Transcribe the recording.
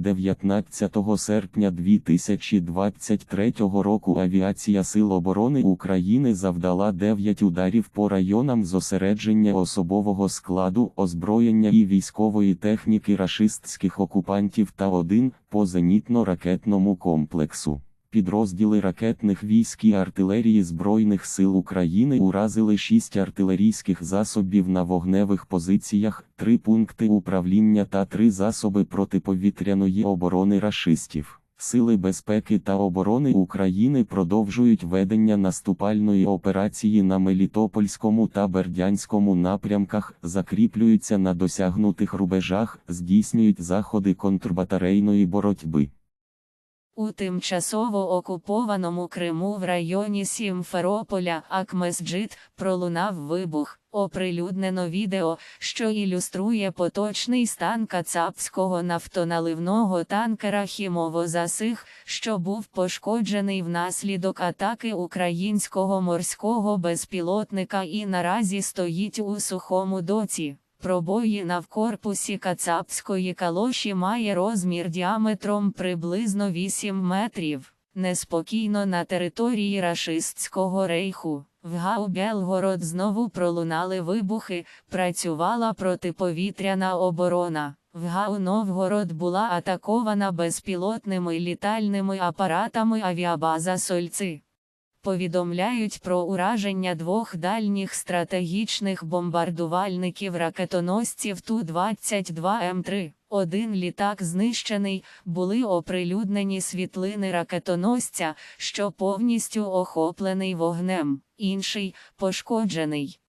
19 серпня 2023 року Авіація Сил оборони України завдала 9 ударів по районам зосередження особового складу, озброєння і військової техніки рашистських окупантів та один по зенітно-ракетному комплексу. Підрозділи ракетних військ і артилерії Збройних сил України уразили шість артилерійських засобів на вогневих позиціях, три пункти управління та три засоби протиповітряної оборони рашистів. Сили безпеки та оборони України продовжують ведення наступальної операції на Мелітопольському та Бердянському напрямках, закріплюються на досягнутих рубежах, здійснюють заходи контрбатарейної боротьби. У тимчасово окупованому Криму в районі Сімферополя Акмесджит пролунав вибух. Оприлюднено відео, що ілюструє поточний стан кацапського нафтоналивного танкера Хімово-Засих, що був пошкоджений внаслідок атаки українського морського безпілотника і наразі стоїть у сухому доці. Пробої навкорпусі кацапської калоші має розмір діаметром приблизно 8 метрів. Неспокійно на території рашистського рейху. В Гау Белгород знову пролунали вибухи, працювала протиповітряна оборона. В Гау Новгород була атакована безпілотними літальними апаратами авіабаза Сольци. Повідомляють про ураження двох дальніх стратегічних бомбардувальників ракетоносців Ту-22М3. Один літак знищений, були оприлюднені світлини ракетоносця, що повністю охоплений вогнем, інший пошкоджений.